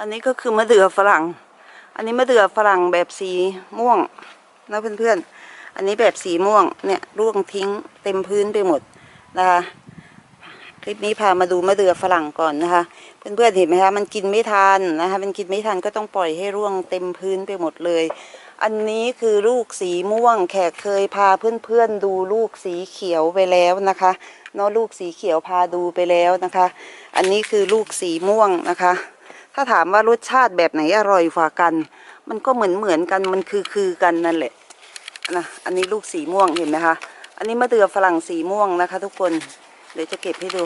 อันนี้ก็คือมะเดื่อฝรั่ง อันนี้มะเดื่อฝรั่งแบบสีม่วงนะเพื่อนๆ อันนี้แบบสีม่วงเนี่ยร่วงทิ้งเต็มพื้นไปหมดนะคะคลิปนี้พามาดูมะเดื่อฝรั่งก่อนนะคะ เพื่อนๆเห็นไหมคะมันกินไม่ทันนะคะมันกินไม่ทันก็ต้องปล่อยให้ร่วงเต็มพื้นไปหมดเลย อันนี้คือลูกสีม่วงแขกเคยพาเพื่อนๆดูลูกสีเขียวไปแล้วนะคะเนาะลูกสีเขียวพาดูไปแล้วนะคะ อันนี้คือลูกสีม่วงนะคะ ถ้าถามว่ารสชาติแบบไหนอร่อยกว่ากัน มันก็เหมือนเหมือนกันมันคือคือกันนั่นแหละนะอันนี้ลูกสีม่วงเห็นไหมคะ อันนี้มะเดื่อฝรั่งสีม่วงนะคะ ทุกคนเดี๋ยวจะเก็บให้ดู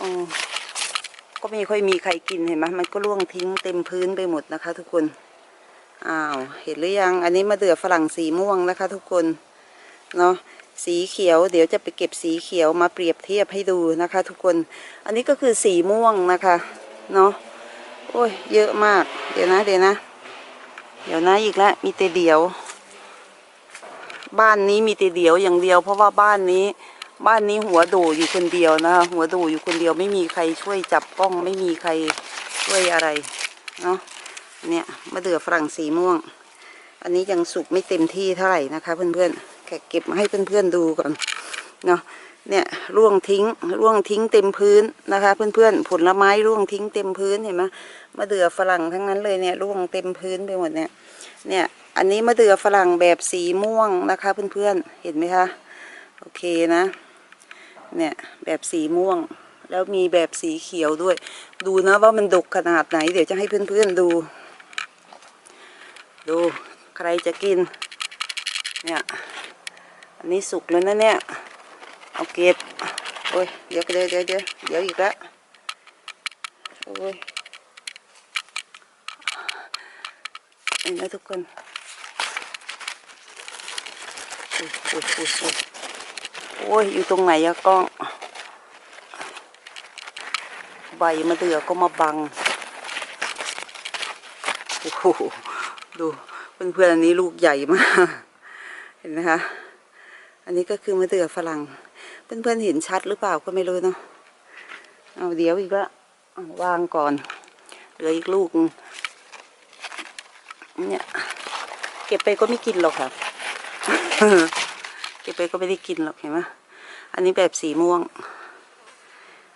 อก็ไม่ค่อยมีใครกินเห็นไหมมันก็ร่วงทิ้งเต็มพื้นไปหมดนะคะ ทุกคนอ้าวเห็นหรือยัง อันนี้มะเดื่อฝรั่งสีม่วงนะคะ ทุกคนเนาะสีเขียว เดี๋ยวจะไปเก็บสีเขียวมาเปรียบเทียบให้ดูนะคะ ทุกคน อันนี้ก็คือสีม่วงนะคะ เนาะ โอ้ย เยอะมาก เดี๋ยวนะ เดี๋ยวนะ เดี๋ยวนะอีกแล้วมีแต่เดียว บ้านนี้มีแต่เดียวอย่างเดียว เพราะว่าบ้านนี้ บ้านนี้หัวโดอยู่คนเดียวนะคะหัวโดอยู่คนเดียวไม่มีใครช่วยจับกล้องไม่มีใครช่วยอะไรเนาะเนี่ยมะเดื่อฝรั่งสีม่วง อันนี้ยังสุกไม่เต็มที่เท่าไหร่นะคะ เพื่อนๆแค่เก็บมาให้เพื่อนๆดูก่อนเนาะ เนี่ยร่วงทิ้งร่วงทิ้งเต็มพื้นนะคะ เพื่อนๆผลไม้ร่วงทิ้งเต็มพื้นเห็นไหมมะเดื่อฝรั่งทั้งนั้นเลยเนี่ยร่วงเต็มพื้นไปหมดเนี่ยเนี่ยอันนี้มะเดื่อฝรั่งแบบสีม่วงนะคะเพื่อนๆเห็นไหมคะโอเคนะเนี่ยแบบสีม่วง แล้วมีแบบสีเขียวด้วย ดูนะว่ามันดกขนาดไหน เดี๋ยวจะให้เพื่อนๆดู ดูใครจะกินเนี่ยอันนี้สุกแล้วนะเนี่ย เอาเก็บโอ้ยเดี๋ยวเดี๋ยวเดี๋ยวเดี๋ยวเดี๋ยวอีกแล้วโอ้ยเห็นไหมทุกคนโอ้ยโอ้ยโอ้ยโอ้ยโอ้ยอยู่ตรงไหนอะกล้อง ใบมะเดื่อก็มาบังโอ้โหดูเพื่อนๆอันนี้ลูกใหญ่มาก เห็นไหมคะ อันนี้ก็คือมะเดื่อฝรั่ง เพื่อนๆเห็นชัดหรือเปล่าก็ไม่รู้เนาะเอาเดี๋ยวอีกล้วางก่อนเหลืออีกลูกเนี่ยเก็บไปก็ไม่กินหรอกค่ะเก็บไปก็ไม่ได้กินหรอกเห็นไหมอันนี้แบบสีม่วง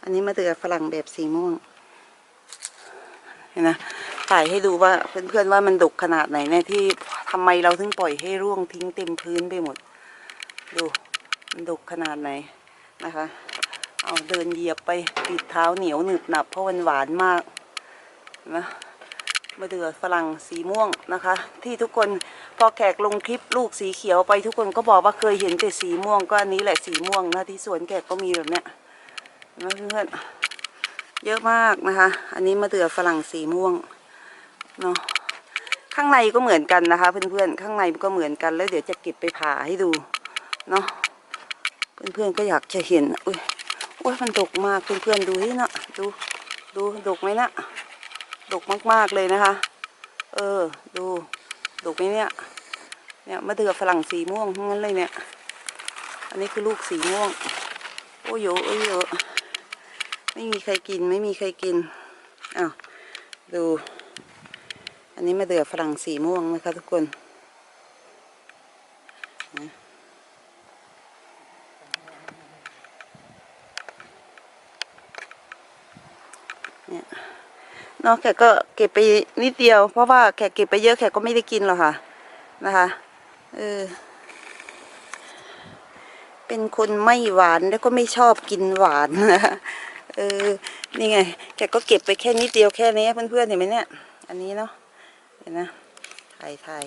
อันนี้มะเดื่อฝรั่งแบบสีม่วงเห็นนะถ่ายให้ดูว่าเพื่อนๆว่ามันดกขนาดไหนเนี่ยที่ทำไมเราถึงปล่อยให้ร่วงทิ้งเต็มพื้นไปหมด ดู ดกขนาดไหนนะคะ เอาเดินเหยียบไปติดเท้าเหนียวหนึบหนับเพราะมันหวานมากนะมะเดือฝรั่งสีม่วงนะคะ ที่ทุกคนพอแขกลงคลิปลูกสีเขียวไปทุกคนก็บอกว่าเคยเห็นแต่สีม่วงก็อันนี้แหละสีม่วงนะที่สวนแขกก็มีแบบเนี้ยนะเพื่อนเยอะมากนะคะ อันนี้มะเดือฝรั่งสีม่วงเนาะข้างในก็เหมือนกันนะคะ เพื่อนๆข้างในก็เหมือนกันแล้วเดี๋ยวจะเก็บไปผ่าให้ดูเนาะ เพื่อนๆก็อยากจะเห็นอุ้ยอุ้ยมันดกมากเพื่อนๆดูที่นะดูดูดกไหมนะดกมากๆเลยนะคะ เออ ดูดกไหมเนี่ย เนี่ยมะเดื่อฝรั่งสีม่วงทั้งนั้นเลยเนี่ย อันนี้คือลูกสีม่วง โอ้ยโยโอ้ยโยไม่มีใครกินไม่มีใครกินอ้าวดู อันนี้มะเดื่อฝรั่งสีม่วงนะคะทุกคนนะเนี่ย เนาะแขกก็เก็บไปนิดเดียว เพราะว่าแขกเก็บไปเยอะแขกก็ไม่ได้กินหรอกค่ะ นะคะเออเป็นคนไม่หวานแล้วก็ไม่ชอบกินหวานนะคะเออนี่ไงแกก็เก็บไปแค่นิดเดียวแค่นี้เพื่อนๆเห็นไหมเนี่ยอันนี้เนาะเห็นนะถ่ายถ่าย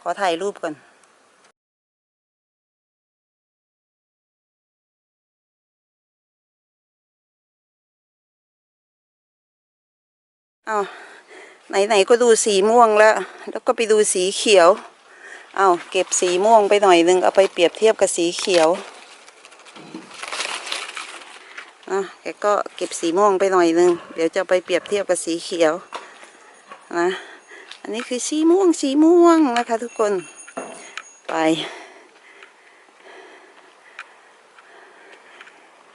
ขอถ่ายรูปก่อน เอาไหนๆก็ดูสีม่วงแล้ว แล้วก็ไปดูสีเขียว เอาเก็บสีม่วงไปหน่อยนึงเอาไปเปรียบเทียบกับสีเขียวอะแกก็เก็บสีม่วงไปหน่อยนึงเดี๋ยวจะไปเปรียบเทียบกับสีเขียวนะอันนี้คือสีม่วงสีม่วงนะคะทุกคนไป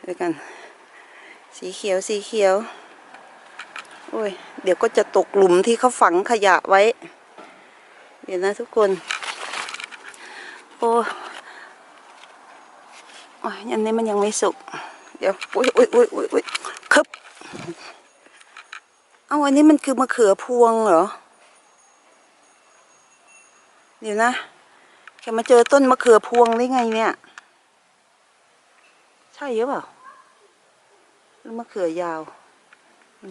ด้วยกัน สีเขียวสีเขียว โอ้ย เดี๋ยวก็จะตกหลุมที่เขาฝังขยะไว้ เดี๋ยวนะทุกคน โอ้โอ้ยอันนี้มันยังไม่สุก เดี๋ยวอุ้ยอุ้ยอุ้ยอุ้ยอุ้ยคึบเอาอันนี้มันคือมะเขือพวงเหรอ เดี๋ยวนะแค่มาเจอต้นมะเขือพวงได้ไงเนี่ย ใช่หรือเปล่าหรือมะเขือยาว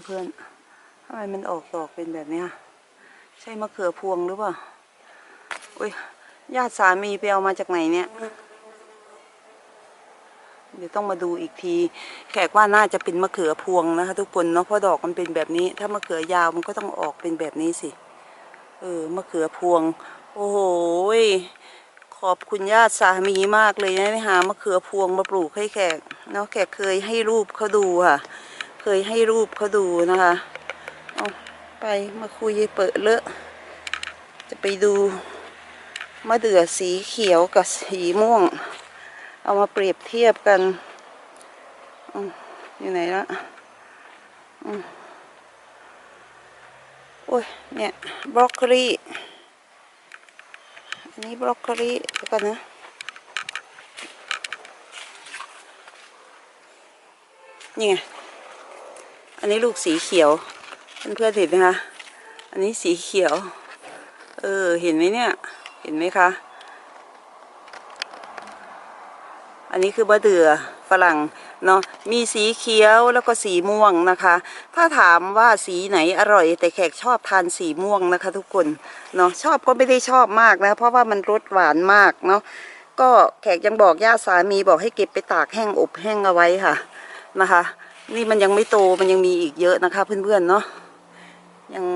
เพื่อนๆ ทำไมมันออกดอกเป็นแบบนี้ใช่มะเขือพวงหรือเปล่าอุ้ยญาติสามีไปเอามาจากไหนเนี่ย เดี๋ยวต้องมาดูอีกที แขกว่าน่าจะเป็นมะเขือพวงนะคะ ทุกคนเนาะเพราะดอกมันเป็นแบบนี้ ถ้ามะเขือยาวมันก็ต้องออกเป็นแบบนี้สิ เออมะเขือพวง โอ้โหขอบคุณญาติสามีมากเลยนะที่หามะเขือพวงมาปลูกให้แขกเนาะแขกเคยให้รูปเขาดูค่ะ เคยให้รูปเขาดูนะคะ ไปมาคุยเปิดเลอะ จะไปดูมะเดื่อสีเขียวกับสีม่วง เอามาเปรียบเทียบกันอยู่ไหนละโอ้ยเนี่ยบรอกโคลีอันนี้บรอกโคลีเดี๋ยวกันนะนี่ไงอันนี้ลูกสีเขียว เพื่อนๆเห็นไหมคะ อันนี้สีเขียว เออ เห็นไหมเนี่ย เห็นไหมคะ อันนี้คือมะเดื่อฝรั่งเนาะ มีสีเขียวแล้วก็สีม่วงนะคะ ถ้าถามว่าสีไหนอร่อย แต่แขกชอบทานสีม่วงนะคะ ทุกคน เนาะชอบก็ไม่ได้ชอบมากนะ เพราะว่ามันรสหวานมากเนาะ ก็แขกยังบอกญาติสามีบอกให้เก็บไปตากแห้งอบแห้งเอาไว้ค่ะ นะคะ นี่มันยังไม่โตมันยังมีอีกเยอะนะคะ เพื่อนๆเนาะ ยัง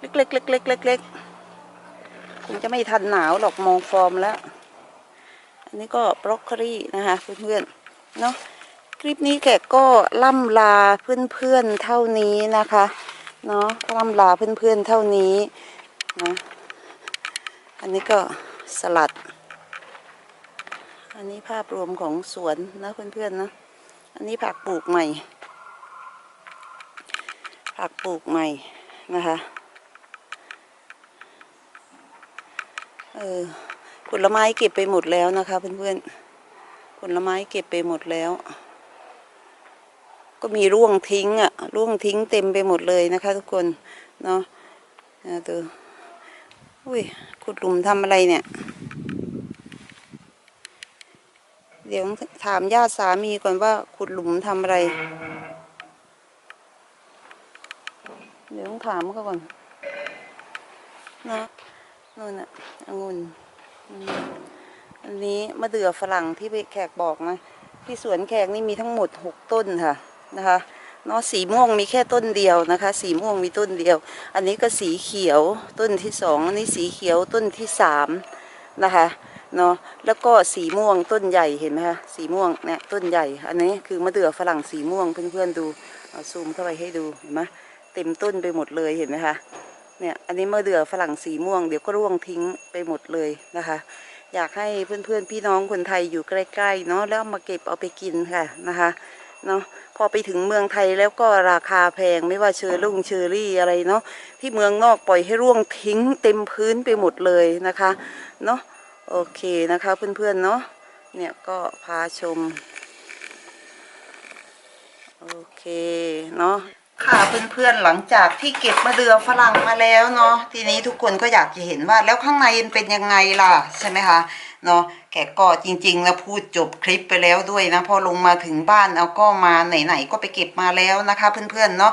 เล็กๆเล็กๆเล็กๆคงจะไม่ทันหนาวหรอกมองฟอร์มแล้ว อันนี้ก็บรอกโคลีนะคะเพื่อนๆเนาะคลิปนี้แขกก็ล่ำลาเพื่อนๆเท่านี้นะคะเนาะล่ำลาเพื่อนๆเท่านี้นะอันนี้ก็สลัด อันนี้ภาพรวมของสวนนะเพื่อนๆนะ อันนี้ผักปลูกใหม่ ผักปลูกใหม่ นะคะเออผลไม้เก็บไปหมดแล้วนะคะ เพื่อนๆผลไม้เก็บไปหมดแล้ว ก็มีร่วงทิ้งอะ่ะร่วงทิ้งเต็มไปหมดเลยนะคะ ทุกคนเนาะนะดูอุ้ยขุดหลุมทำอะไรเนี่ยเดี๋ยวถามญาติสามีก่อนว่าขุดหลุมทำอะไร เดี๋ยวต้องถามเขาก่อนนะนู่นน่ะองุ่นอันนี้มะเดื่อฝรั่งที่แขกบอกนะ ที่สวนแขกนี่มีทั้งหมดหกต้นค่ะนะคะเนาะสีม่วงมีแค่ต้นเดียวนะคะ สีม่วงมีต้นเดียว อันนี้ก็สีเขียวต้นที่สองอันนี้สีเขียวต้นที่สามนะคะเนาะแล้วก็สีม่วงต้นใหญ่เห็นไหมคะสีม่วงเนี่ยต้นใหญ่ อันนี้คือมะเดื่อฝรั่งสีม่วงเพื่อนๆดูซูมเข้าไปให้ดูเห็นไหม เต็มต้นไปหมดเลยเห็นไหมคะเนี่ยอันนี้มะเดื่อฝรั่งสีม่วงเดี๋ยวก็ร่วงทิ้งไปหมดเลยนะคะ อยากให้เพื่อนๆพี่น้องคนไทยอยู่ใกล้ๆเนาะแล้วมาเก็บเอาไปกินค่ะนะคะเนาะพอไปถึงเมืองไทยแล้วก็ราคาแพงไม่ว่าเชอร์ลุงเชอรี่อะไรเนาะที่เมืองนอกปล่อยให้ร่วงทิ้งเต็มพื้นไปหมดเลยนะคะเนาะโอเคนะคะเพื่อนๆเนาะเนี่ยก็พาชม โอเคเนาะ ค่ะเพื่อนๆหลังจากที่เก็บมะเดื่อฝรั่งมาแล้วเนาะทีนี้ทุกคนก็อยากจะเห็นว่าแล้วข้างในมันเป็นยังไงล่ะใช่ไหมคะเนาะแกก็จริงๆแล้วพูดจบคลิปไปแล้วด้วยนะพอลงมาถึงบ้านเอาก็มาไหนๆก็ไปเก็บมาแล้วนะคะ เพื่อนๆเนาะ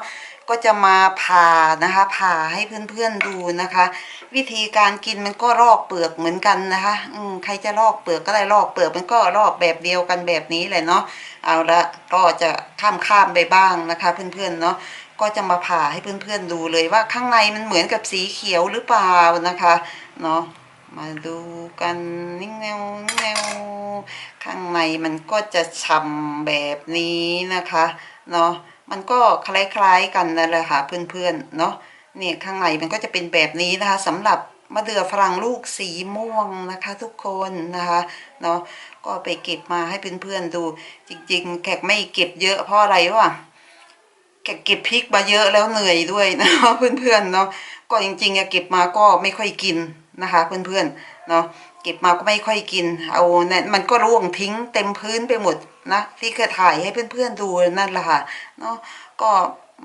ก็จะมาผ่านะคะผ่าให้เพื่อนๆดูนะคะ วิธีการกินมันก็ลอกเปลือกเหมือนกันนะคะอืมใครจะลอกเปลือกก็ได้ลอกเปลือกมันก็ลอกแบบเดียวกันแบบนี้แหละเนาะเอาละก็จะข้ามข้ามไปบ้างนะคะ เพื่อนๆเนาะ ก็จะมาผ่าให้เพื่อนๆดูเลยว่าข้างในมันเหมือนกับสีเขียวหรือเปล่านะคะเนาะมาดูกันนิ่งแนวนแนวข้างในมันก็จะฉ่ำแบบนี้นะคะเนาะมันก็คล้ายๆกันนั่นแหละค่ะเพื่อนๆเนาะเนี่ยข้างในมันก็จะเป็นแบบนี้นะคะสำหรับมะเดื่อฝรั่งลูกสีม่วงนะคะทุกคนนะคะเนาะก็ไปเก็บมาให้เพื่อนๆดู จริงๆ แขกไม่เก็บเยอะเพราะอะไรวะ แเก็บเก็บพริกมาเยอะแล้วเหนื่อยด้วยนะเพื่อนๆเนาะก็จริงๆอะเก็บมาก็ไม่ค่อยกินนะคะ เพื่อนๆเนาะเก็บมาก็ไม่ค่อยกิน เอาเนี่ยมันก็ร่วงทิ้งเต็มพื้นไปหมดนะที่เคยถ่ายให้เพื่อนๆดูนั่นแหละค่ะเนาะก็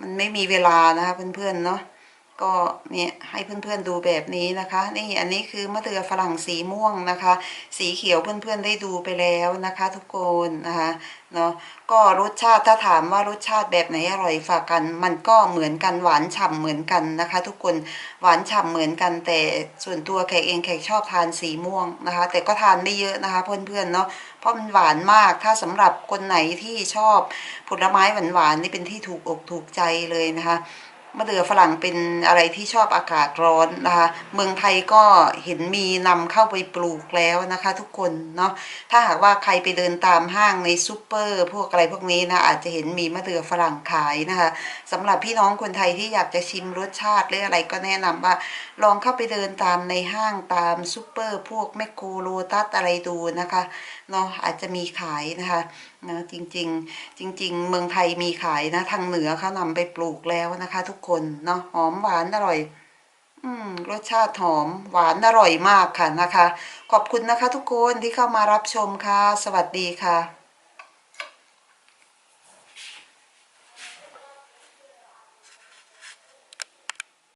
มันไม่มีเวลานะคะเพื่อนๆเนาะ ก็เนี่ยให้เพื่อนๆดูแบบนี้นะคะ นี่อันนี้คือมะเดื่อฝรั่งสีม่วงนะคะ สีเขียวเพื่อนๆได้ดูไปแล้วนะคะ ทุกคนนะคะเนาะก็รสชาติถ้าถามว่ารสชาติแบบไหนอร่อยฝากกัน มันก็เหมือนกันหวานฉ่ำเหมือนกันนะคะ ทุกคนหวานฉ่ำเหมือนกันแต่ส่วนตัวแขกเองแขกชอบทานสีม่วงนะคะ แต่ก็ทานไม่เยอะนะคะ เพื่อนๆเนาะเพราะมันหวานมากถ้าสำหรับคนไหนที่ชอบผลไม้หวานๆนี่เป็นที่ถูกอกถูกใจเลยนะคะ มะเดื่อฝรั่งเป็นอะไรที่ชอบอากาศร้อนนะคะ เมืองไทยก็เห็นมีนำเข้าไปปลูกแล้วนะคะ ทุกคนเนาะ ถ้าหากว่าใครไปเดินตามห้างในซูเปอร์พวกอะไรพวกนี้นะอาจจะเห็นมีมะเดื่อฝรั่งขายนะคะสำหรับพี่น้องคนไทยที่อยากจะชิมรสชาติหรืออะไรก็แนะนำว่า ลองเข้าไปเดินตามในห้างตามซูเปอร์พวกแมคโครโลตัสอะไรดูนะคะ เนาะอาจจะมีขายนะคะนะจริงๆ จริง ๆ เมืองไทยมีขายนะ ทางเหนือเขานำไปปลูกแล้วนะคะ ทุกคนเนาะหอมหวานอร่อยอืมรสชาติหอมหวานอร่อยมากค่ะนะคะ ขอบคุณนะคะทุกคนที่เข้ามารับชมค่ะ สวัสดีค่ะ